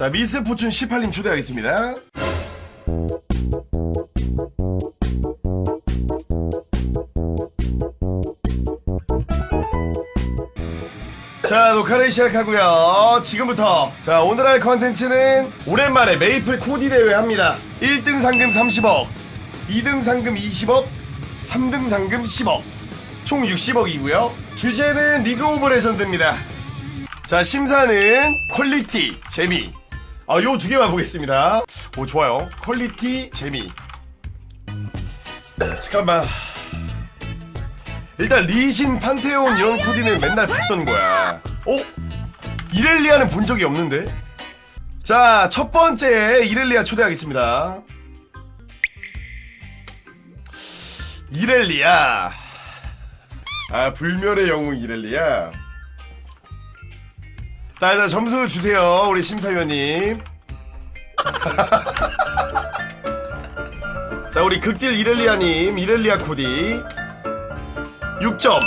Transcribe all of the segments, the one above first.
자, 미스 포춘 18님 초대하겠습니다. 자, 녹화를 시작하고요. 지금부터 자, 오늘 할 컨텐츠는 오랜만에 메이플 코디 대회 합니다. 1등 상금 30억, 2등 상금 20억, 3등 상금 10억. 총 60억이고요. 주제는 리그 오브 레전드입니다. 자, 심사는 퀄리티, 재미. 아, 요 두 개만 보겠습니다. 오, 좋아요. 퀄리티, 재미. 잠깐만. 일단 리신, 판테온 이런 코디는 맨날 봤던 거야. 어? 이렐리아는 본 적이 없는데? 자, 첫 번째 이렐리아 초대하겠습니다. 이렐리아. 아, 불멸의 영웅 이렐리아. 자, 일단 점수 주세요, 우리 심사위원님. 자, 우리 극딜 이렐리아님, 이렐리아 코디. 6점.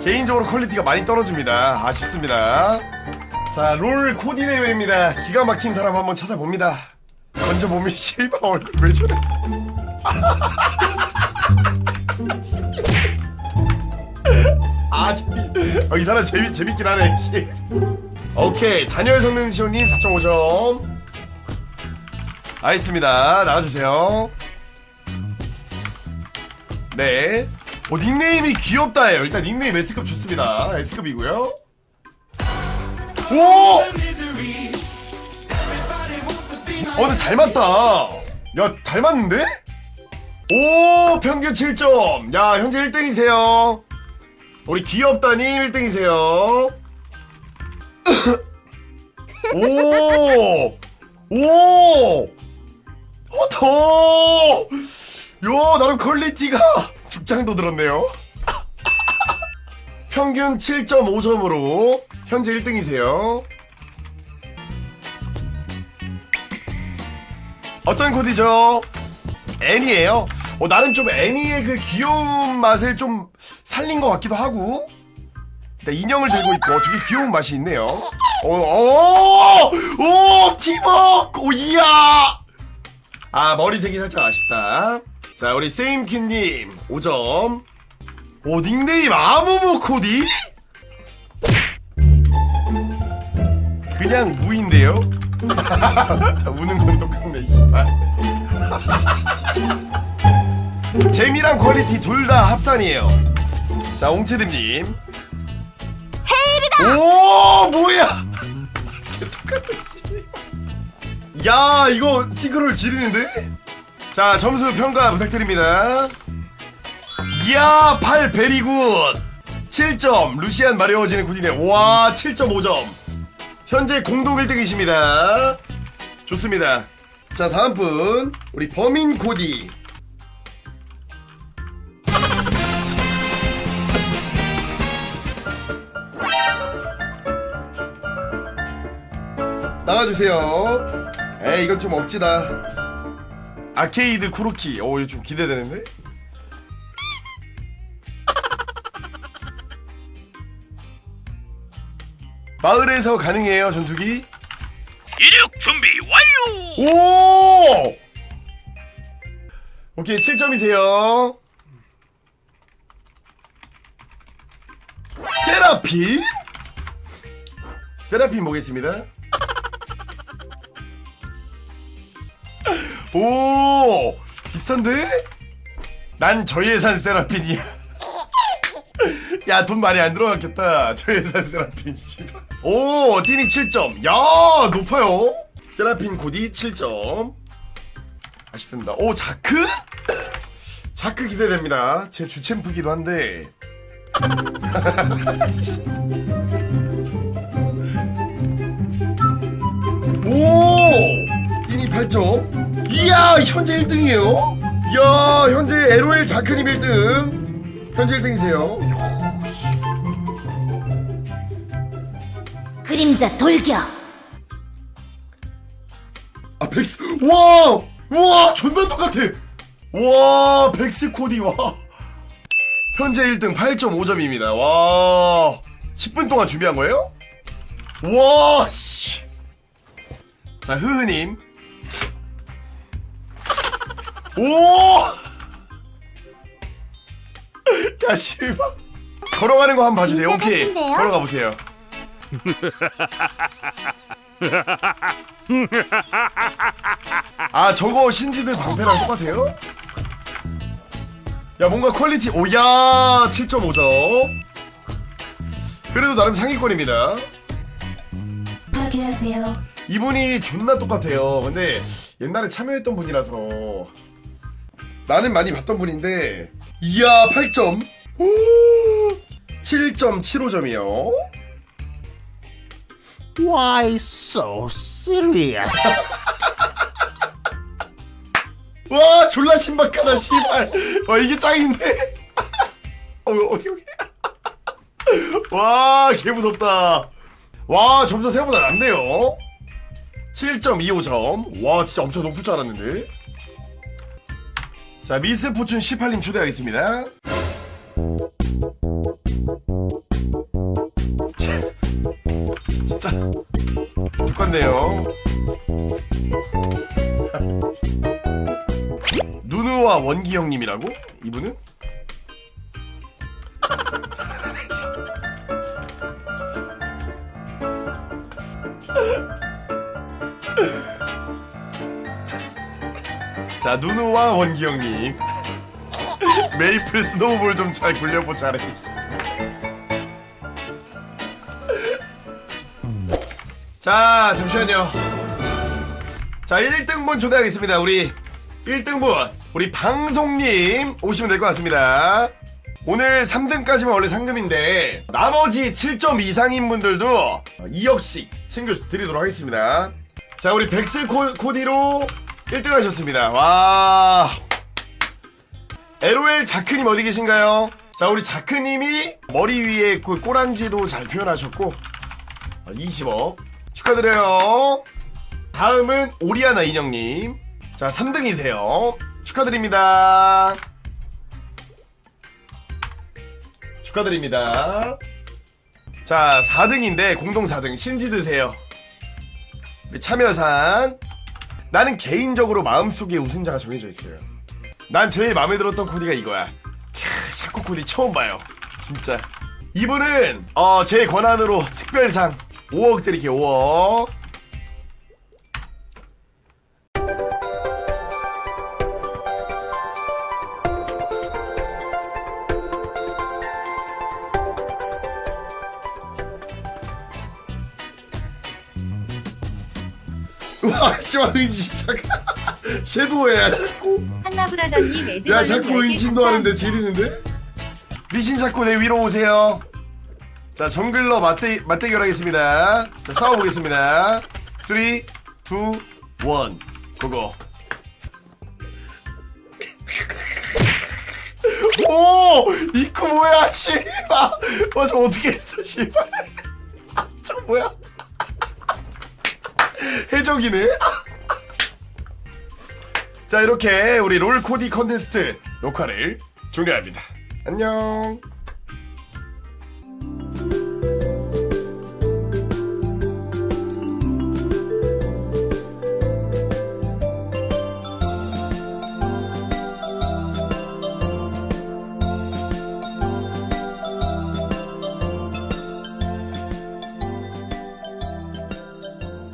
개인적으로 퀄리티가 많이 떨어집니다. 아쉽습니다. 자, 롤 코디 대회입니다. 기가 막힌 사람 한번 찾아봅니다. 건져보면 실바 얼굴 왜 저래? 아, 재미. 어, 이 사람 재미, 재밌긴 하네, 씨. 오케이. 단열 성능 시호님 4.5점. 알겠습니다. 나와주세요. 네. 어, 닉네임이 귀엽다예요. 일단 닉네임 S급 좋습니다. S급이고요. 오! 어, 근데 닮았다. 야, 닮았는데? 오, 평균 7점. 야, 현재 1등이세요. 우리 귀엽다님 1등이세요. 오! 오! 허터! 요, 나름 퀄리티가 죽장도 들었네요. 평균 7.5점으로 현재 1등이세요. 어떤 코디죠? 애니에요. 어, 나름 좀 애니의 그 귀여운 맛을 좀 살린 것 같기도 하고. 일단 인형을 들고 있고 되게 귀여운 맛이 있네요. 오, 오, 오, 티벅, 오, 이야. 아, 머리색이 살짝 아쉽다. 자, 우리 세임키님 5점. 오, 닉네임 아무무 코디? 그냥 무인데요? 우는 건 똑같네, 씨발. 재미랑 퀄리티 둘 다 합산이에요. 자, 옹채드님. 헤일이다! 오, 뭐야! 야, 이거 싱크로를 지르는데? 자, 점수 평가 부탁드립니다. 이야, 8 베리굿. 7점. 루시안 마리오지는 군인의 와, 7.5점. 현재 공동 1등이십니다. 좋습니다. 자, 다음 분. 우리 범인 코디. 나와주세요. 에이, 이건 좀 억지다. 아케이드 쿠로키. 오, 이거 좀 기대되는데? 마을에서 가능해요, 전투기? 이륙 준비 완료. 오! 오케이, 7점이세요. 세라핀? 세라핀 보겠습니다. 오! 비싼데? 난 저예산 세라핀이야. 야, 돈 많이 안 들어갔겠다. 저예산 세라핀. 오, 띠니 7점. 야, 높아요. 세라핀 고디 7점. 아쉽습니다. 오, 자크? 자크 기대됩니다. 제 주챔프기도 한데. 오! 띠니 8점. 이야, 현재 1등이에요? 이야, 현재 LOL 자크님 1등. 현재 1등이세요. 그림자 돌격 아 백스 와! 와 존나 똑같아 와 백스 코디 와 현재 1등 8.5점입니다 와 10분 동안 준비한 거예요? 와 씨. 자 흐흐님 오! 야 씨발 걸어가는 거 한번 봐주세요 진짜 오케이 같은데요? 걸어가 보세요 아 저거 신지들 방패랑 똑같아요? 야 뭔가 퀄리티 오야 7.5점 그래도 나름 상위권입니다 파괴하세요. 이분이 존나 똑같아요 근데 옛날에 참여했던 분이라서 나는 많이 봤던 분인데 이야 8점. 7.75점이요. Why so serious? 와 졸라 신박하다 씨발. 와 이게 짱인데? 어, 오케이 와 개무섭다. 와 점수 생각보다 낮네요. 7.25점. 와 진짜 엄청 높을 줄 알았는데 자 미스 포춘 18님 초대하겠습니다 진짜 똑같네요 누누와 원기 형님이라고? 이분은? 자 누누와 원기 형님. 메이플 스노우볼 좀 잘 굴려보자래 자 잠시만요. 자 1등분 초대하겠습니다. 우리 1등분. 우리 방송님 오시면 될 것 같습니다. 오늘 3등까지만 원래 상금인데 나머지 7점 이상인 분들도 2억씩 챙겨드리도록 하겠습니다. 자 우리 코, 코디로 1등 하셨습니다 와 LOL 자크님 어디 계신가요? 자 우리 자크님이 머리 위에 그 꼬란지도 잘 표현하셨고 20억 축하드려요 다음은 오리아나 인형님. 자, 3등이세요. 축하드립니다. 축하드립니다. 자, 4등인데 공동 4등 신지 드세요. 우리 참여산. 나는 개인적으로 마음속에 우승자가 정해져 있어요. 난 제일 마음에 들었던 코디가 이거야. 캬, 샤코 코디 처음 봐요. 진짜. 이분은 어, 제 권한으로 특별상 5억 드릴게요. 5억. 와, 씨발 의지 잠깐. 섀도우야 자꾸. 한나브라더님 애들 야 자꾸 의심도 하는데 지리는데? 리신 자꾸 내 위로 오세요. 자 정글러 맞대 맞대결 하겠습니다. 자 싸워보겠습니다. 3, 2, 1, 고고. 오! 이거 뭐야, 씨발! 와, 저 어떻게 했어, 씨발! 아, 저 뭐야? 해적이네? 자, 이렇게 우리 롤 코디 컨테스트 녹화를 종료합니다. 안녕.